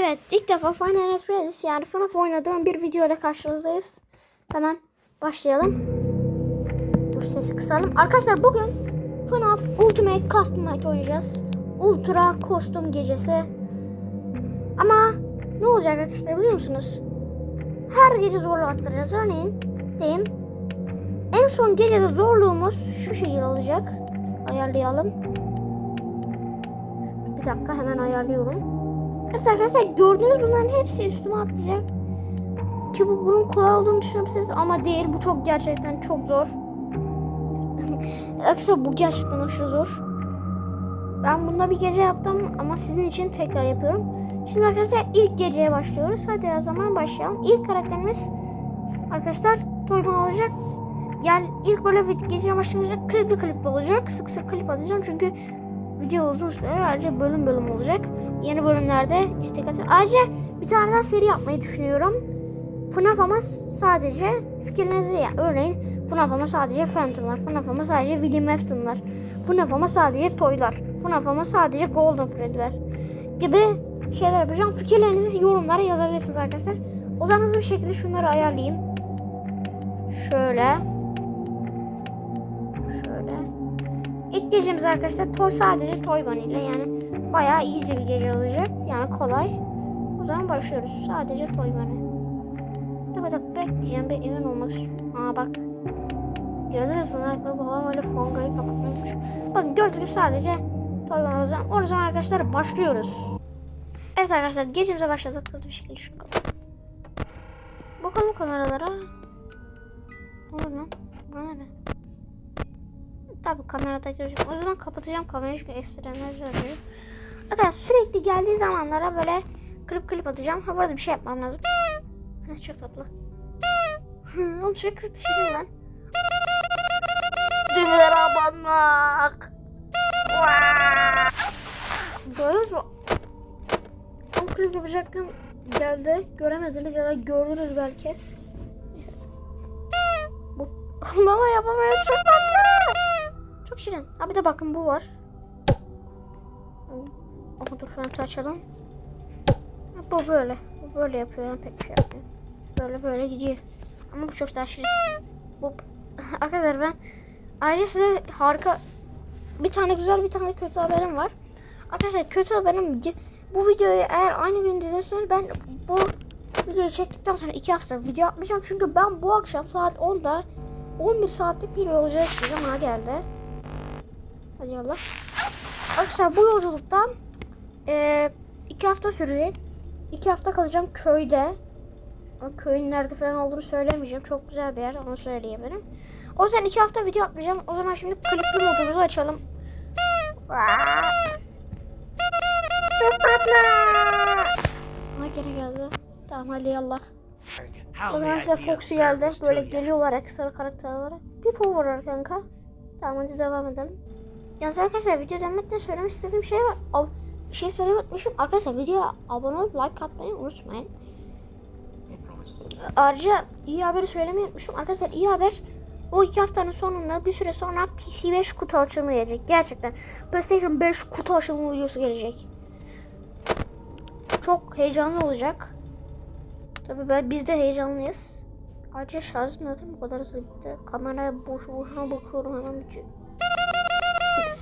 evet ilk defa Final Fantasy yani FNAF oynadığım bir video ile karşınızdayız. Hemen başlayalım. Dur sesi kısalım. Arkadaşlar bugün FNAF Ultimate Custom Night oynayacağız. Ultra kostüm gecesi. Ama ne olacak arkadaşlar biliyor musunuz? Her gece zorluğu attıracağız. Örneğin diyeyim. En son gecede zorluğumuz şu şekilde olacak. Ayarlayalım. Bir dakika hemen ayarlıyorum. Evet arkadaşlar gördüğünüz bunların hepsi üstüme atlayacak. Ki bu bunun kolay olduğunu düşünüyorsunuz ama değil. Bu çok gerçekten çok zor. arkadaşlar bu gerçekten aşırı zor. Ben bunda bir gece yaptım ama sizin için tekrar yapıyorum. Şimdi arkadaşlar ilk geceye başlıyoruz. Hadi o zaman başlayalım. İlk karakterimiz arkadaşlar Toygun olacak. Yani ilk böyle video geceye başlayınca klipli klipli olacak. Sık sık klip atacağım çünkü video uzun sürer. Ayrıca bölüm bölüm olacak. Yeni bölümlerde istek atın. Ayrıca bir tane daha seri yapmayı düşünüyorum. FNAF ama sadece fikirlerinizi ya. Örneğin FNAF ama sadece Phantom'lar. FNAF ama sadece William Afton'lar. FNAF ama sadece Toy'lar. FNAF ama sadece Golden Freddy'ler. Gibi şeyler yapacağım. Fikirlerinizi yorumlara yazabilirsiniz arkadaşlar. O zaman hızlı bir şekilde şunları ayarlayayım. Şöyle. Şöyle. Gecemiz arkadaşlar toy sadece toy bunny ile yani bayağı easy bir gece olacak. Yani kolay. O zaman başlıyoruz. Sadece toy bunny. Tabi tabi bekleyeceğim bir emin olmak istiyorum. Aa bak. Gördünüz mü? Babam öyle fongayı kapatıyormuş. Bakın gördüğünüz gibi sadece toy bunny o zaman. O zaman arkadaşlar başlıyoruz. Evet arkadaşlar gecemize başladık. Hızlı bir şekilde şunu. Bakalım kameralara. Oluyor lan? Bu ne? Tabii kamerada gözüküyor. O zaman kapatacağım kamerayı çünkü ekstremler görüyor. Arkadaşlar sürekli geldiği zamanlara böyle klip klip atacağım. Ha bu arada bir şey yapmam lazım. Çok tatlı. Oğlum çok kısıtışırım lan. Düğmelere abanmak. Gördünüz mü? Tam klip yapacaktım. Geldi. Göremediniz ya da gördünüz belki. Bu Mama yapamıyorum çok tatlı. Çok şirin. Ha bir de bakın bu var. Ama dur fantı açalım. Ha, Bu böyle. Bu böyle yapıyor yani pek şey yapmıyor. Böyle böyle gidiyor. Ama bu çok daha şirin. Bu arkadaşlar ben ayrıca size harika bir tane güzel bir tane kötü haberim var. Arkadaşlar kötü haberim bu videoyu eğer aynı gün izlerseniz ben bu videoyu çektikten sonra iki hafta video yapmayacağım. Çünkü ben bu akşam saat 10'da 11 saatlik bir yolculuğa çıkacağım. Ha geldi. Hadi yallah. Arkadaşlar bu yolculukta e, iki hafta sürecek. İki hafta kalacağım köyde. Ama köyün nerede falan olduğunu söylemeyeceğim. Çok güzel bir yer onu söyleyebilirim. O yüzden iki hafta video atmayacağım. O zaman şimdi klipli modumuzu açalım. Çok tatlı. Ha gene geldi. Tamam hadi yallah. Size Foxy geldi. Böyle geliyorlar ekstra karakter olarak. Bir power var kanka. Tamam hadi devam edelim. Yalnız arkadaşlar video demekten söylemek istediğim şey var. Bir şey unutmuşum. Arkadaşlar videoya abone olup like atmayı unutmayın. Ayrıca iyi haberi söylemeyi unutmuşum. Arkadaşlar iyi haber o iki haftanın sonunda bir süre sonra PC 5 kutu açılımı gelecek. Gerçekten PlayStation 5 kutu açılımı videosu gelecek. Çok heyecanlı olacak. Tabii ben, biz de heyecanlıyız. Ayrıca şarjım zaten bu kadar hızlı bitti. Kameraya boş boşuna bakıyorum hemen bitiyor.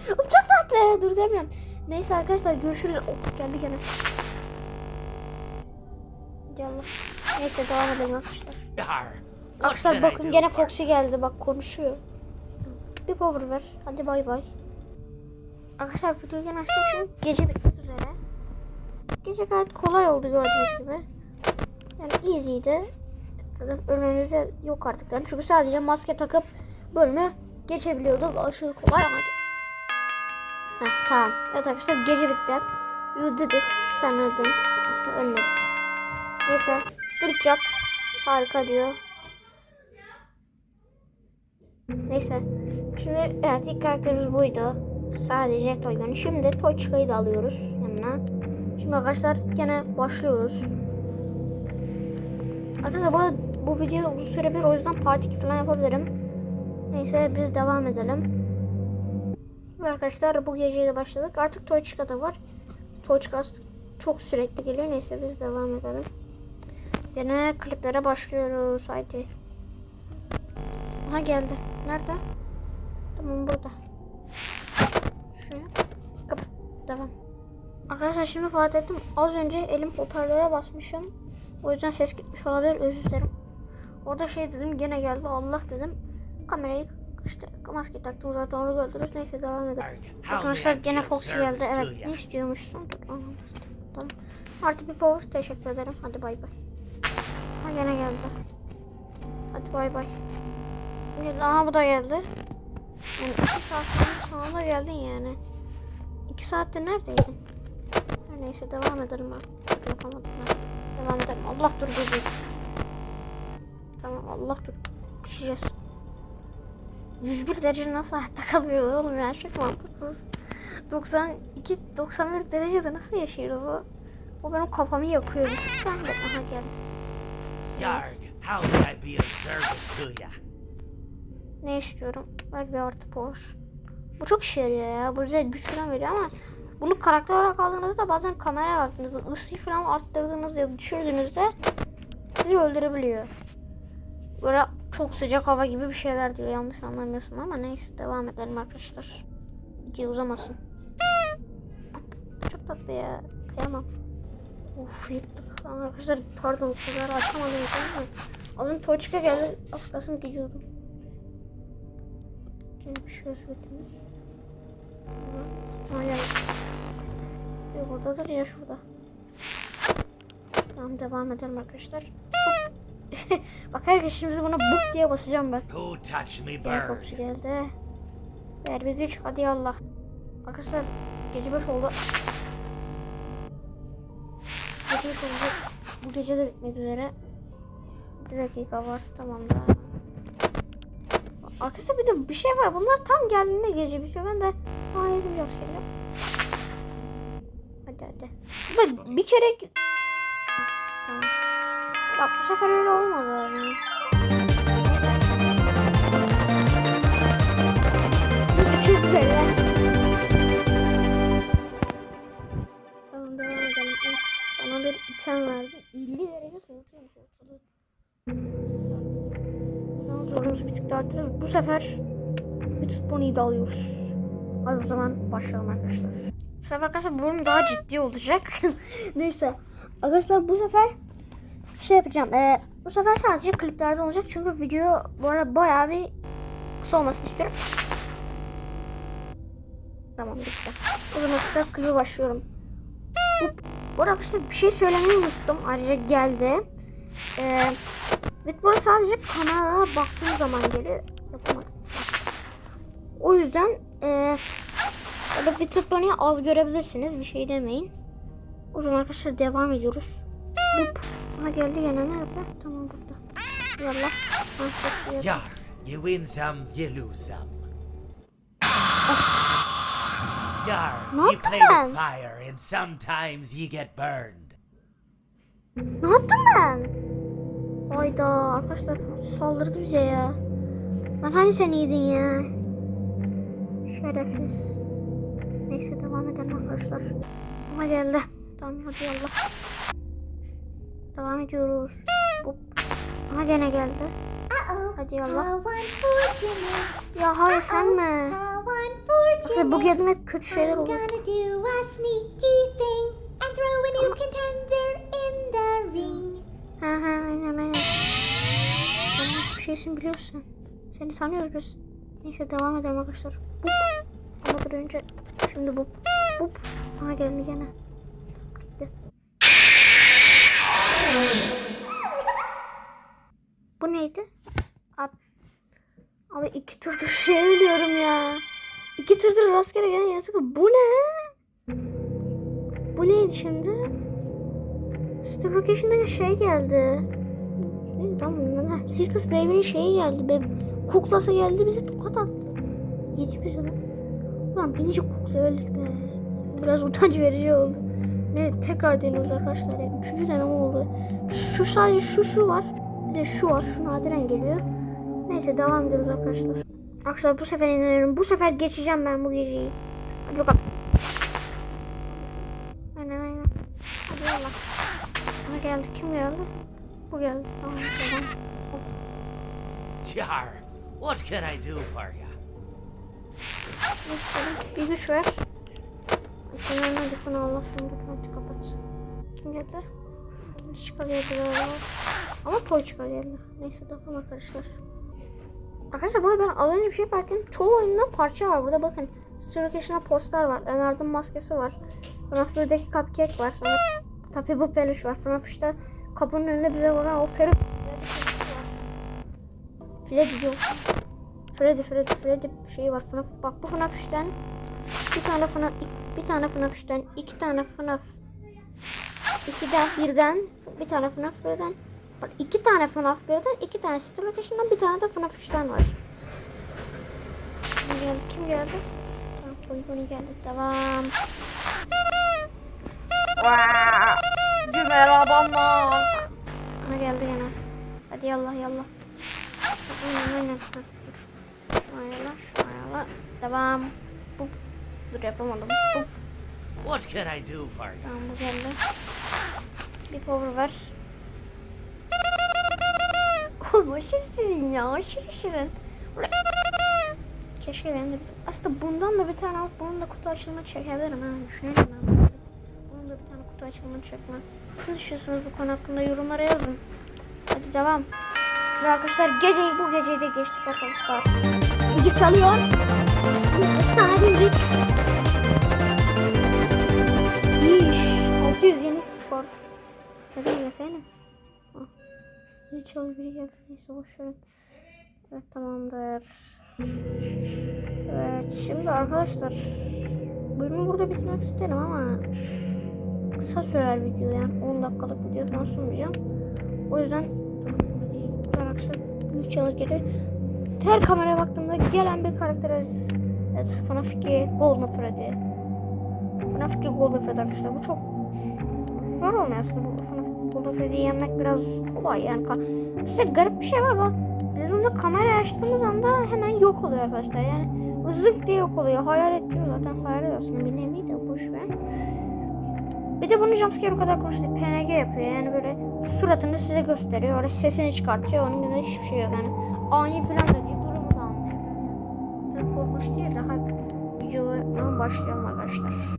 Çok tatlı. Dur demiyorum. Neyse arkadaşlar görüşürüz. Oh, geldi gene. Yallah. Neyse devam edelim arkadaşlar. Arkadaşlar bakın gene Foxy geldi. Bak konuşuyor. Bir power ver. Hadi bay bay. Arkadaşlar videoyu gene açtım. Şimdi gece bitmek üzere. Gece gayet kolay oldu gördüğünüz gibi. Yani easy'di. Zaten ölmemiz de yok artık. Yani çünkü sadece maske takıp bölümü geçebiliyorduk. Aşırı kolay ama. Heh, tamam. Evet arkadaşlar gece bitti. You did it. Sen öldün. Aslında ölmedik. Neyse. Good job. Harika diyor. Neyse. Şimdi evet ilk karakterimiz buydu. Sadece Toy yani. Şimdi Toy Chicka'yı da alıyoruz yanına. Şimdi arkadaşlar gene başlıyoruz. Arkadaşlar burada bu video uzun sürebilir o yüzden part 2 falan yapabilirim. Neyse biz devam edelim. Arkadaşlar bu geceye de başladık. Artık Toy Chica da var. Toy Chica çok sürekli geliyor. Neyse biz devam edelim. Yine kliplere başlıyoruz. Haydi. Aha geldi. Nerede? Tamam burada. Şuraya. Kapat. Devam. Arkadaşlar şimdi fark ettim. Az önce elim hoparlöre basmışım. O yüzden ses gitmiş olabilir. Özür dilerim. Orada şey dedim gene geldi Allah dedim. Kamerayı işte maske taktım zaten onu gördünüz. Neyse devam edelim. Arkadaşlar gene Fox geldi. Evet ne istiyormuşsun? Tamam. Artı bir power teşekkür ederim. Hadi bay bay. Ha gene geldi. Hadi bay bay. Aha bu da geldi. Yani iki saat sonra da geldin yani. İki saatte neredeydin? Her neyse devam edelim ben. Yapamadım ben. Devam edelim. Allah dur dur dur. Tamam Allah dur. Pişeceğiz. 101 derece nasıl hayatta kalıyoruz oğlum ya çok mantıksız. 92 91 derecede nasıl yaşıyoruz o? O benim kafamı yakıyor bir tıktan da. Aha geldi. Yarg, how may I be of service to ya? Ne istiyorum? Ver bir artı power. Bu çok işe yarıyor ya. Bu bize güç falan veriyor ama bunu karakter olarak aldığınızda bazen kameraya baktığınızda ısıyı falan arttırdığınızda ya düşürdüğünüzde sizi öldürebiliyor. Böyle çok sıcak hava gibi bir şeyler diyor yanlış anlamıyorsun ama neyse devam edelim arkadaşlar. Video uzamasın. Çok tatlı ya. Kıyamam. Of yırttık. Arkadaşlar pardon kadar açamadım ama önce Toçka geldi. Aflasım gidiyordum. Yine bir şey söylediniz. Ha. Ya buradadır ya şurada. Tamam devam edelim arkadaşlar. Bak herkes şimdi buna buk diye basacağım ben. Bird. Foxy geldi. Ver bir güç hadi Allah. Arkadaşlar gece 5 oldu. Gece 5 oldu. Bu gece de bitmek üzere. Bir dakika var tamam da. Arkadaşlar bir de bir şey var. Bunlar tam geldiğinde gece bitiyor. Ben de aa yedim jumpscare'le. Hadi hadi. Bak bir kere... Tamam. Bak bu sefer öyle olmadı. Yani. Tamam devam edelim. Bana bir item verdi. 50 derece soğutuyormuş ortalığı. Zaman zorumuzu bir tık daha arttırıyoruz. Bu sefer Bütün Pony'yi de alıyoruz. Hadi o zaman başlayalım arkadaşlar. Bu sefer arkadaşlar bu bölüm daha ciddi olacak. Neyse. Arkadaşlar bu sefer şey yapacağım. Ee, bu sefer sadece kliplerden olacak. Çünkü video bu arada bayağı bir kısa olmasını istiyorum. Tamam bitti. O zaman kısa klibe başlıyorum. Bu, arada arkadaşlar bir şey söylemeyi unuttum. Ayrıca geldi. Ee, arada sadece kanala baktığım zaman geliyor. Yapamadım. O yüzden Orada bir tıklanıyor az görebilirsiniz. Bir şey demeyin. O zaman arkadaşlar devam ediyoruz. Bup. Aha geldi gene nerede? Tamam burada. Ha, iyi. Yarg, you win some, you lose some. Yarg, Ne you play ben? with fire and sometimes you get burned. Ne yaptım ben? Hayda arkadaşlar saldırdı bize ya. Lan hani sen iyiydin ya? Şerefsiz. Neyse devam edelim arkadaşlar. Ama geldi. Tamam hadi yallah. Devam ediyoruz. Hop. Aha gene geldi. Hadi unfortunate, Ya hayır sen mi? Arkadaşlar bu hep kötü şeyler ring. Ha ha aynen aynen. Tamam bir şeysin biliyorsun. Seni tanıyoruz biz. Neyse devam edelim arkadaşlar. Bup. Ama önce şimdi bup. Bup. Aha geldi gene. Bu neydi? Abi, abi iki turdur şey ölüyorum ya. İki turdur rastgele gelen yaratık. Bu ne? Bu neydi şimdi? Steve Vacation'da şey geldi. Ne tam. Ha, Circus Baby'nin şeyi geldi. Be kuklası geldi bize tokat attı. Yedi bize lan. Ulan binici kukla öldü be. Biraz utanç verici oldu. Ne tekrar deniyoruz arkadaşlar ya. Üçüncü deneme oldu. Şu sadece şu şu var. Bir de şu var. Şu nadiren geliyor. Neyse devam ediyoruz arkadaşlar. Arkadaşlar bu sefer inanıyorum. Bu sefer geçeceğim ben bu geceyi. Hadi bakalım. Aynen aynen. Aha geldi. Kim geldi? Bu geldi. Tamam. Tamam. Yar, what can I do for you? Bir güç ver. Kenarına dikkat Allah şimdi hadi kapat. Kim geldi? Kim çıkarıyor Ama toy çıkarıyor. Neyse tamam arkadaşlar. Arkadaşlar burada ben az önce bir şey fark ettim. Çoğu oyunda parça var burada bakın. Story poster var. Leonard'ın maskesi var. FNAF 1'deki cupcake var. Sonra Tabii bu peluş var. FNAF 3'te kapının önünde bize vuran o Freddy Freddy yok. Freddy Freddy Freddy şeyi var FNAF. Bak bu FNAF 3'ten bir tane FNAF bir tane FNAF 3'ten iki tane FNAF 2'den birden bir tane FNAF 1'den Bak iki tane FNAF 1'den iki tane Star Location'dan bir tane de FNAF 3'ten var. Kim geldi? Kim geldi? Tamam, Toy Bonnie geldi. Devam. Gümer adamlar. Ana geldi gene. Hadi yallah yallah. Aynen aynen. Dur. Şunu ayarla, şunu ayarla. Devam. Dur yapamadım. What can I do for you? Tamam bu geldi. Bir power ver. Oğlum aşırı şirin ya aşırı şirin. Keşke benim de bir Aslında bundan da bir tane alıp bunun da kutu açılımı çekebilirim ha. Düşünelim ben. bunu. Bunun da bir tane kutu açılımı çekme. Siz düşünüyorsunuz bu konu hakkında yorumlara yazın. Hadi devam. Ve arkadaşlar geceyi bu geceyi de geçtik arkadaşlar. Müzik çalıyor. 600 yeni skor. Hadi efendim. Ah. Hiç oldu biri geldi. Neyse boşverin. Evet tamamdır. Evet şimdi arkadaşlar bölümü burada bitirmek isterim ama kısa sürer video yani 10 dakikalık video falan sunmayacağım. O yüzden arkadaşlar büyük geliyor. Her kameraya baktığımda gelen bir karakter Aziz. Evet FNAF 2 Golden Freddy. FNAF 2 Golden Freddy arkadaşlar bu çok zor olmuyor aslında bu FNAF Golden Freddy'yi yenmek biraz kolay yani. İşte garip bir şey var bak. Biz bunda kamera açtığımız anda hemen yok oluyor arkadaşlar. Yani zık diye yok oluyor. Hayalet diyor zaten hayalet aslında bir nevi de boş ver. Bir de bunu jumpscare o kadar konuştu. PNG yapıyor yani böyle suratını size gösteriyor. Öyle sesini çıkartıyor. Onun gibi hiçbir şey yok yani. Ani falan da değil. Durumu da anlıyor. Pek korkunç değil. Daha videoya başlayalım arkadaşlar.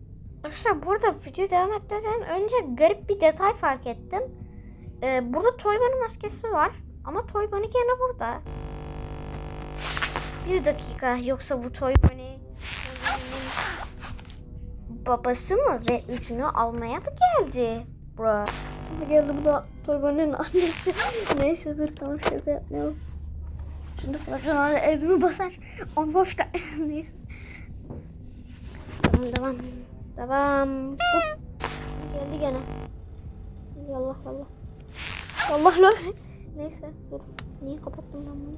Arkadaşlar burada video devam etmeden önce garip bir detay fark ettim. Ee, burada Toy Bunny maskesi var. Ama Toy Bunny gene burada. Bir dakika yoksa bu Toy Bunny Toy Bunny'nin babası mı ve üçünü almaya mı geldi? Bro. Geldi bu da Toy Bunny'nin annesi. Neyse dur tamam şaka yapmayalım. Şimdi fırçalarla evimi basar. On boşta. Neyse. Devam devam. Devam. Hop. Geldi gene. Yallah yallah. Allah lan. Neyse dur. Niye kapattım ben bunu?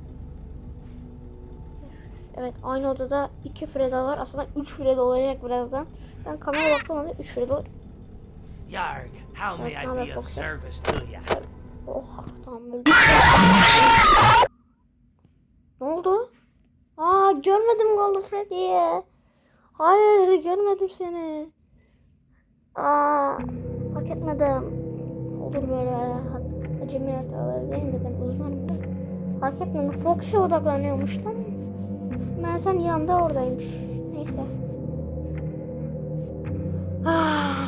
Evet aynı odada iki Freda var. Aslında üç Freda olacak birazdan. Ben kamera baktım anda üç Freda var. Yarg, how may I be of service to you? Oh tamam öldüm. ne oldu? Aa görmedim Golden Freddy'yi. Hayır görmedim seni. Aa fark etmedim. Olur böyle acemi hataları değil de ben uzmanım da. Fark etmedim. Fox'e odaklanıyormuştum. Meğersem yanında oradaymış. Neyse. Ah,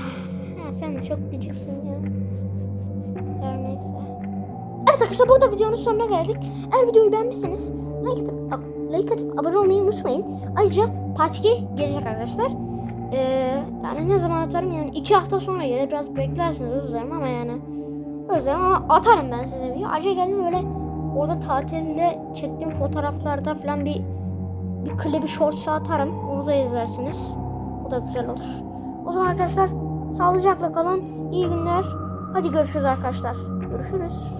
ha, sen çok gıcıksın ya. Her neyse. Evet arkadaşlar burada videonun sonuna geldik. Eğer videoyu beğenmişseniz like atıp, like atıp abone olmayı unutmayın. Ayrıca Part 2 gelecek arkadaşlar. Ee, yani ne zaman atarım yani iki hafta sonra gelir. Biraz beklersiniz özlerim ama yani. Özlerim ama atarım ben size video. Ayrıca geldim öyle orada tatilde çektiğim fotoğraflarda falan bir bir klibi shorts'a atarım. Onu da izlersiniz. O da güzel olur. O zaman arkadaşlar sağlıcakla kalın. İyi günler. Hadi görüşürüz arkadaşlar. Görüşürüz.